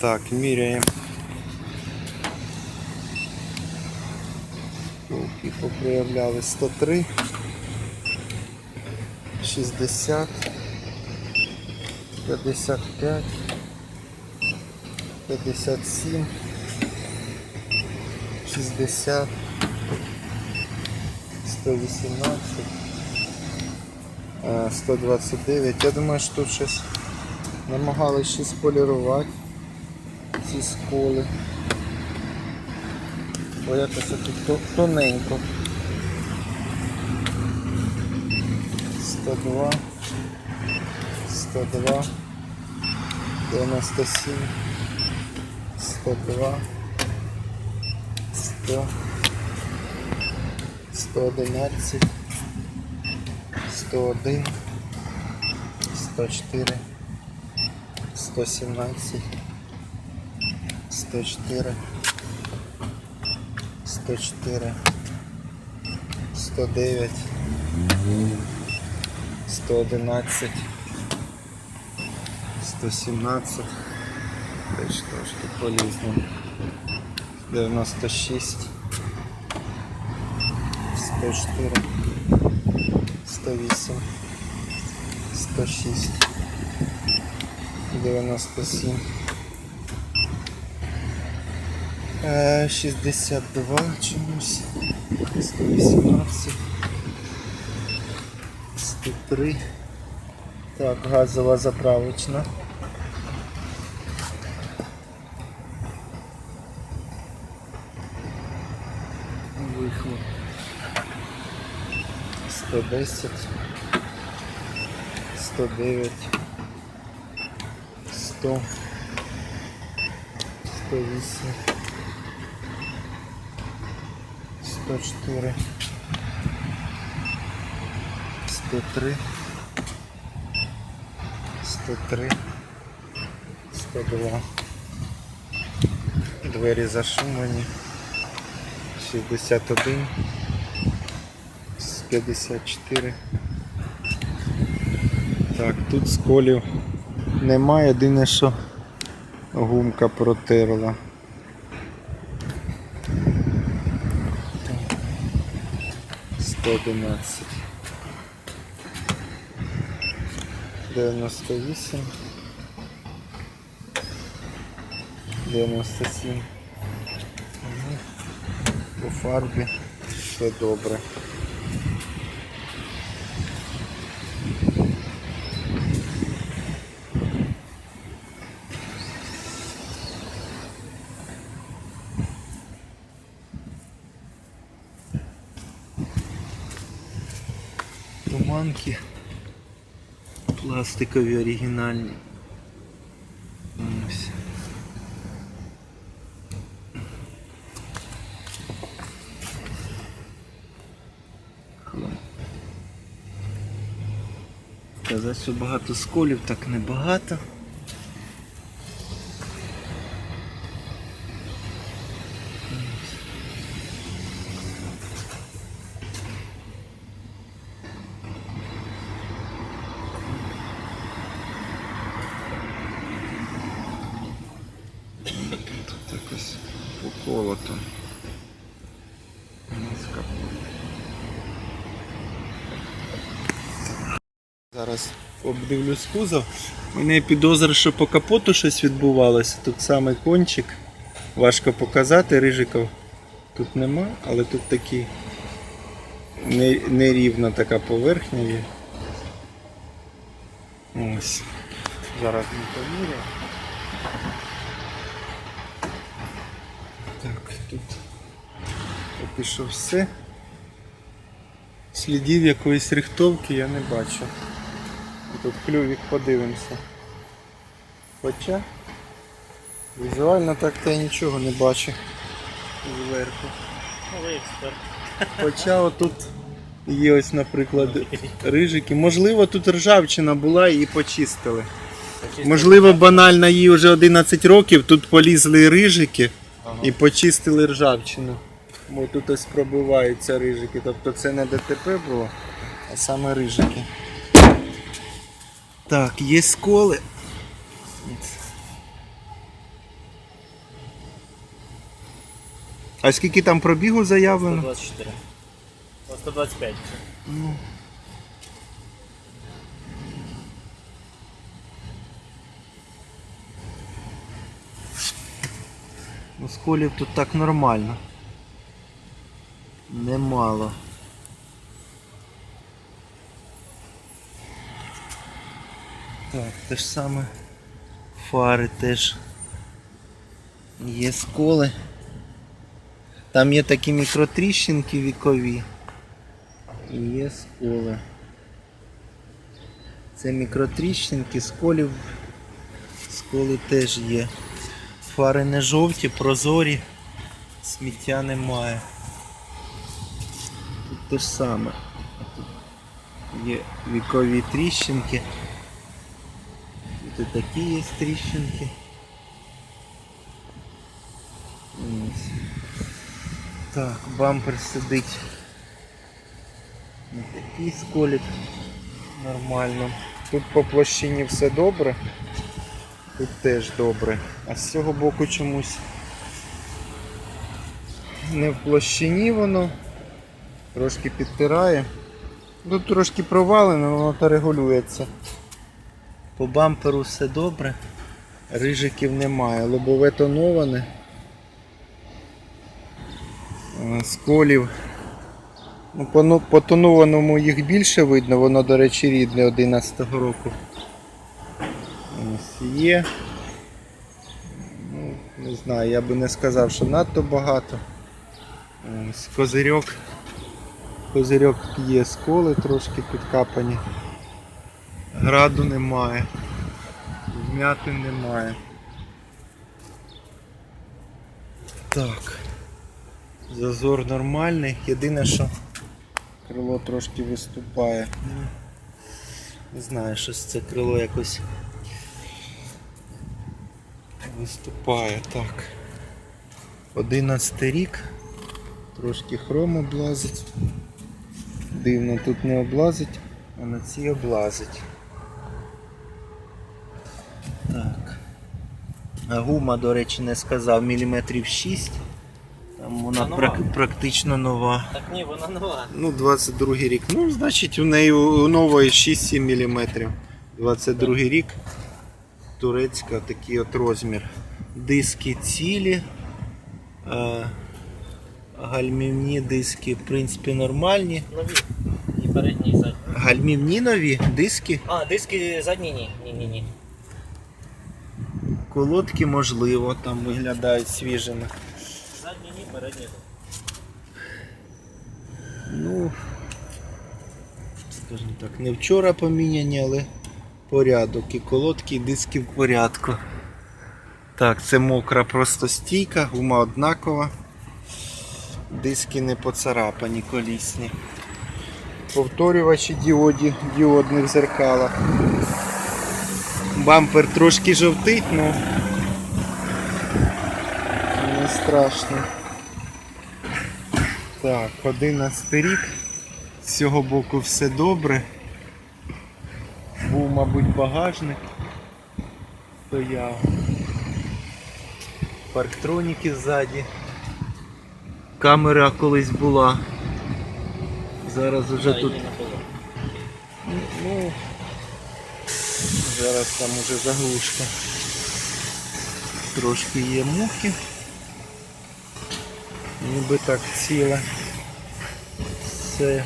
Так, міряємо. Руки поприявляли. 103, 60, 55, 57, 60, 118, е, 129. Я думаю, що тут щось намагалися ще сполірувати ці сколи. Бо якось тут то- тоненько. 102, 102, 97, 102, 100, 111, 101, 104, 117, 104, 104, 109, 111, 117, теж трошки полізно, 96, 104, 108, 106, 97, 62 чомусь, 118, 103. Так, газова заправочна. Вихлоп. 110, 109, 100, 108, 104, 103, 103, 102. Двері зашумлені. 61, 54. Так, тут сколів немає, єдине, що гумка протерла. 111. 98. 97. У фарбі все добре. Туманки пластикові оригінальні. Ось. Сказати, що багато сколів, так небагато. Низько. Зараз обдивлюсь кузов. У мене підозра, що по капоту щось відбувалося. Тут самий кончик. Важко показати, рижиків тут нема, але тут такі нерівна така поверхня є. Ось. Зараз ми поміряємо. Так, тут поки що все. Слідів якоїсь рихтовки я не бачу. Тут клювік подивимося. Хоча візуально так то я нічого не бачу зверху. Експерт. Хоча отут є ось, наприклад, рижики. Можливо, тут ржавчина була і почистили. Можливо, банально їй вже 11 років, тут полізли рижики і почистили ржавчину. Бо тут ось пробиваються рижики. Тобто це не ДТП було, а саме рижики. Так, є сколи. А скільки там пробігу заявлено? 124. 125. Ну. Сколів тут так нормально. Немало. Так, те ж саме фари теж є сколи. Там є такі мікротріщинки вікові. І є сколи. Це мікротріщинки, сколів. Сколи теж є. Фари не жовті, прозорі, сміття немає. Тут те ж саме. Тут є вікові тріщинки. Тут і такі є тріщинки. Так, бампер сидить. Не такий сколік. Нормально. Тут по площині все добре. Тут теж добре. А з цього боку чомусь не в площині воно. Трошки підтирає. Тут трошки провалено, воно та регулюється. По бамперу все добре. Рижиків немає. Лобове тоноване. Е, Сколів. Ну, ну- по тонованому їх більше видно, воно, до речі, рідне 11-го року. Є. Ну, не знаю, я би не сказав, що надто багато. Ось козирьок. Козирьок є сколи трошки підкапані. Граду немає. Вмятин немає. Так. Зазор нормальний. Єдине, що крило трошки виступає. Не знаю, щось це крило якось виступає. Так. 11 рік. Трошки хром облазить. Дивно, тут не облазить, а на цій облазить. Так. Гума, до речі, не сказав, міліметрів 6. Там вона нова. прак- практично нова. Так ні, вона нова. Ну, 22 рік. Ну, значить, у неї у нової 6-7 мм. 22 рік. Турецька такий от розмір. Диски цілі. Е, гальмівні диски, в принципі, нормальні. Нові. І передні, і задні. Гальмівні нові диски. А, диски задні ні. Ні, ні, ні. Колодки, можливо, там виглядають свіжими. Задні ні, передні. Ну, скажімо так, не вчора поміняні, але порядок. І колодки, і диски в порядку. Так, це мокра просто стійка, гума однакова. Диски не поцарапані колісні. Повторювачі діоді, діодних зеркалах. Бампер трошки жовтить, але не страшно. Так, 11 рік. З цього боку все добре. Був, мабуть, багажник. Стояв. Парктроніки ззаді. Камера колись була. Зараз вже тут. Ну, зараз там уже заглушка. Трошки є мухи. Ніби так ціле. Все.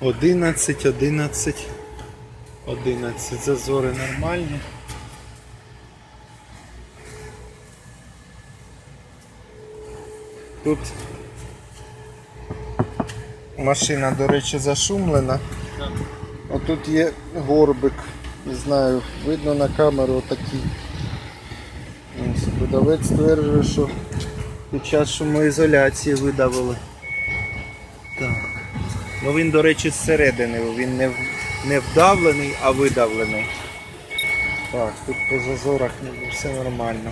Одинадцять, одинадцять, одинадцять. Зазори нормальні. Тут машина, до речі, зашумлена. Так. Отут є горбик, не знаю, видно на камеру отакий. Ось, Продавець стверджує, що під час шумоізоляції видавили. Ну він, до речі, зсередини, він не, не вдавлений, а видавлений. Так, тут по зазорах ніби все нормально.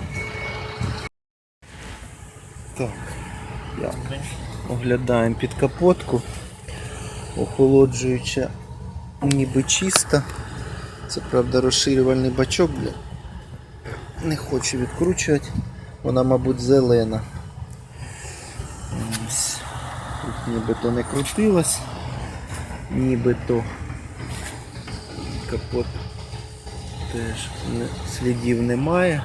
Так. Я Оглядаємо під капотку. Охолоджуюча ніби чисто. Це правда розширювальний бачок, бля. Не хочу відкручувати. Вона, мабуть, зелена. Ось. Тут нібито не крутилось. Нібито капот теж слідів немає.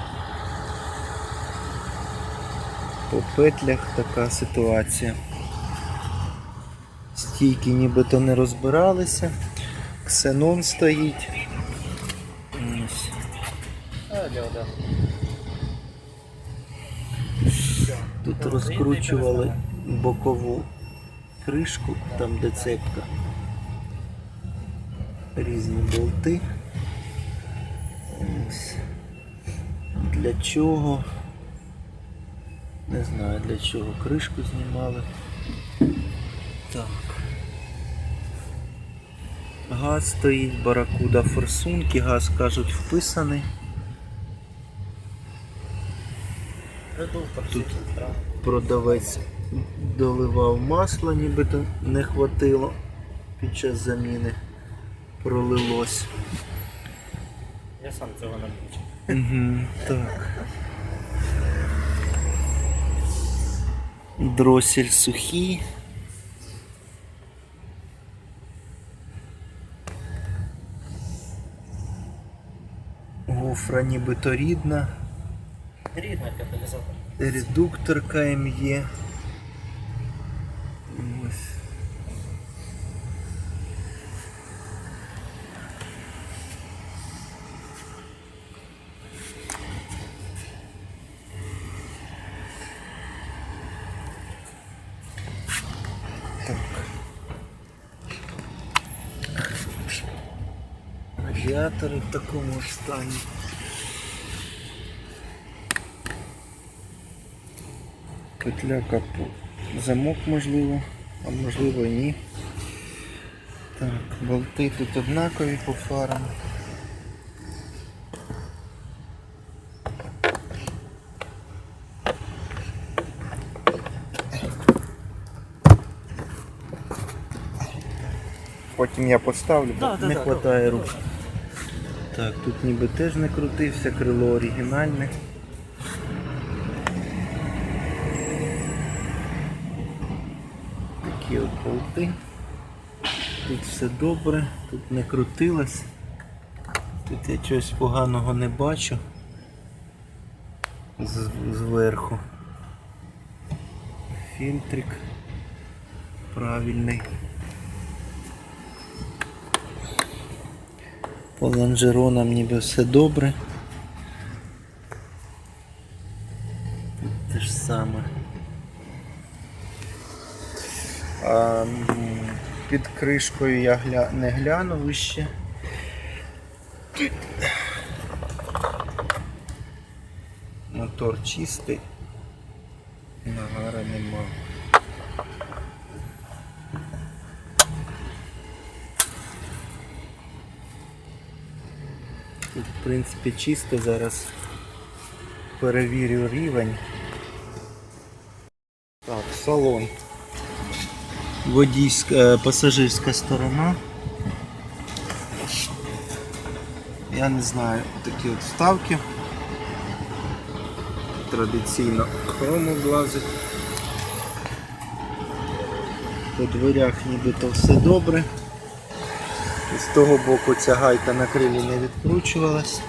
По петлях така ситуація. Стійки нібито не розбиралися. Ксенон стоїть. Тут розкручували бокову кришку, там де цепка. Різні болти. Ось. Для чого? Не знаю для чого кришку знімали. Так. Газ стоїть, баракуда форсунки, газ кажуть вписаний. Тут. Продавець доливав масло, нібито не хватило під час заміни. Пролилось. Я сам цього не бачив. Угу, так. Дросель сухий. Гофра нібито рідна. Рідний каталізатор. Редуктор КМЄ. Ось. Так. Радіатори в такому стані. Петля капу. Замок можливо, а можливо і ні. Так, болти тут однакові по фарам. Потім я поставлю, бо Да, да, не да, вистачає рук. Так, тут ніби теж не крутився, крило оригінальне. Такі от болти. Тут все добре, тут не крутилось. Тут я чогось поганого не бачу. З- зверху. Фільтрик правильний. По лонжеронам ніби все добре. Тут те ж саме. А, під кришкою я гля... не глянув іще. Мотор чистий. Нагара нема. Тут в принципі чисто зараз перевірю рівень. Так, салон. Водійська, е, пасажирська сторона. Я не знаю, такі от вставки. Традиційно хром облазить. По дверях нібито все добре. З того боку ця гайка на крилі не відкручувалась.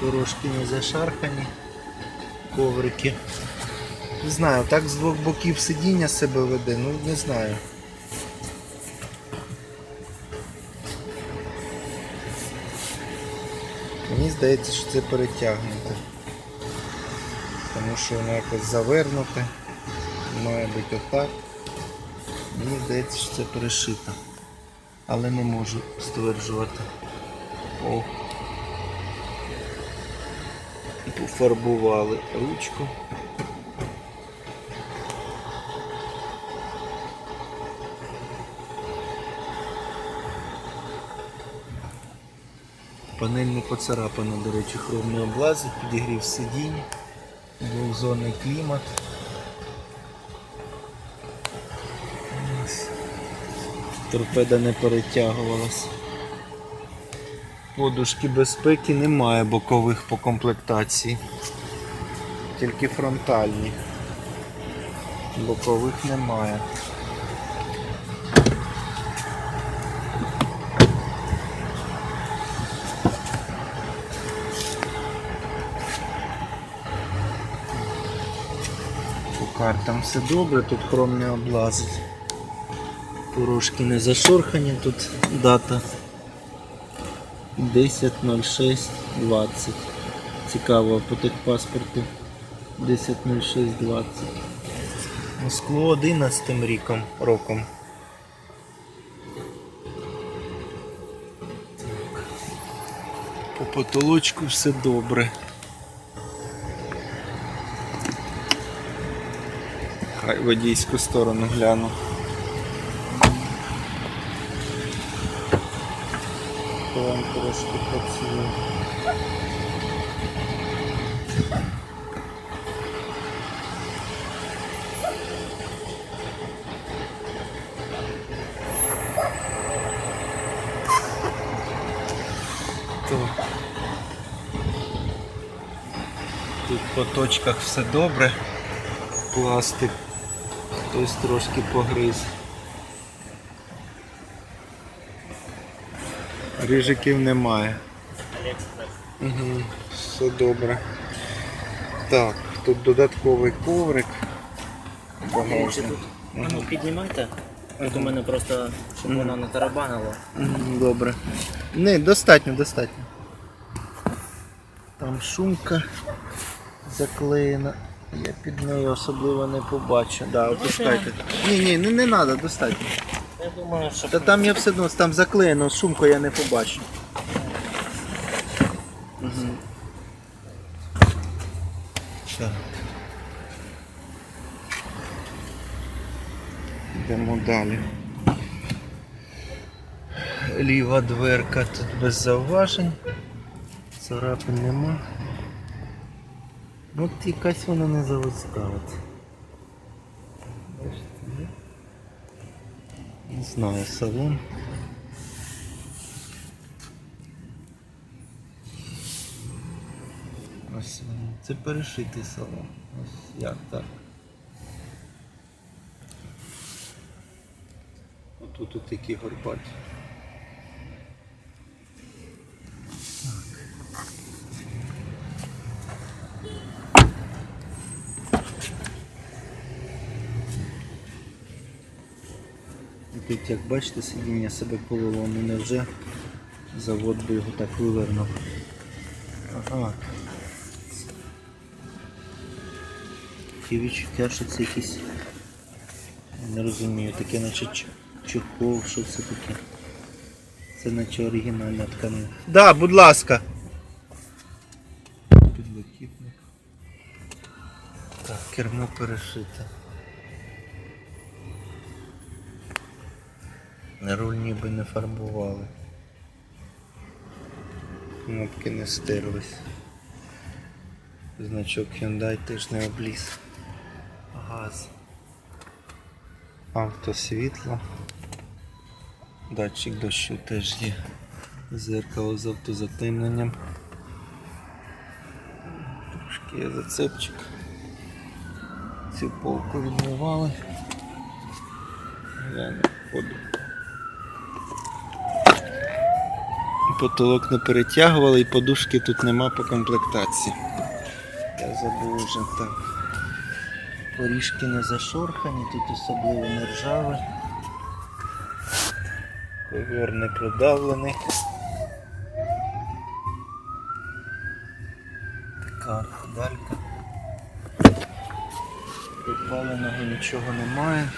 Дорожки не зашархані, коврики. Не знаю, так з двох боків сидіння себе веде, ну не знаю. Мені здається, що це перетягнуте. Тому що воно якось завернуте. Має бути отак. Мені здається, що це перешито. Але не можу стверджувати. О. Пофарбували ручку. Панель не поцарапана, до речі, хром не підігрів сидінь, двохзонний клімат. Торпеда не перетягувалась. Подушки безпеки немає бокових по комплектації. Тільки фронтальні. Бокових немає. По картам все добре, тут хром не облазить. Порожки не зашорхані, тут дата 10.06.20. Цікаво, по техпаспорту 10.06.20. Ну, Скло 11 ріком, роком. Так. По потолочку все добре. Хай водійську сторону гляну. Вам трошки працює. Так. Тут по точках все добре. Пластик хтось трошки погриз. Рижиків немає. Угу, все добре. Так, тут додатковий коврик. Ну піднімайте. От у мене просто, щоб воно не тарабанило. Добре. Не, достатньо, достатньо. Там шумка заклеєна. Я під нею особливо не побачу. Да, опускайте. Ні, ні, не, не треба, достатньо. Я думаю, що Та там я все одно там заклеєно, шумку я не побачу. Угу. Так. Йдемо далі. Ліва дверка тут без зауважень. Царапин нема. От якась вона не заводська. От. Бачите, ні? Не знаю, салон. Ось це перешитий салон. Ось як так. Отут тут такі горбаті. Тут, як бачите, сидіння себе повело, ну невже завод би його так вивернув. Ага. Такі відчуття, що це якісь. Не розумію, таке наче ч- що це таке. Це наче оригінальна тканина. Да, будь ласка. Підлокітник. Так, кермо перешите. Руль ніби не фарбували. Кнопки не стерлись. Значок Hyundai теж не обліз. Газ. Автосвітло. Датчик дощу теж є. Зеркало з автозатемненням. Трошки є зацепчик. Цю полку відмивали. Глянь, ходу. Потолок не перетягували і подушки тут нема по комплектації. Я забув вже так. Поріжки не зашорхані, тут особливо не ржаве. Ковер не продавлений. Така архидалька. Припаленого нічого немає.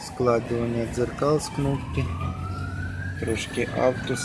Складування дзеркал з кнопки. Трошки авто.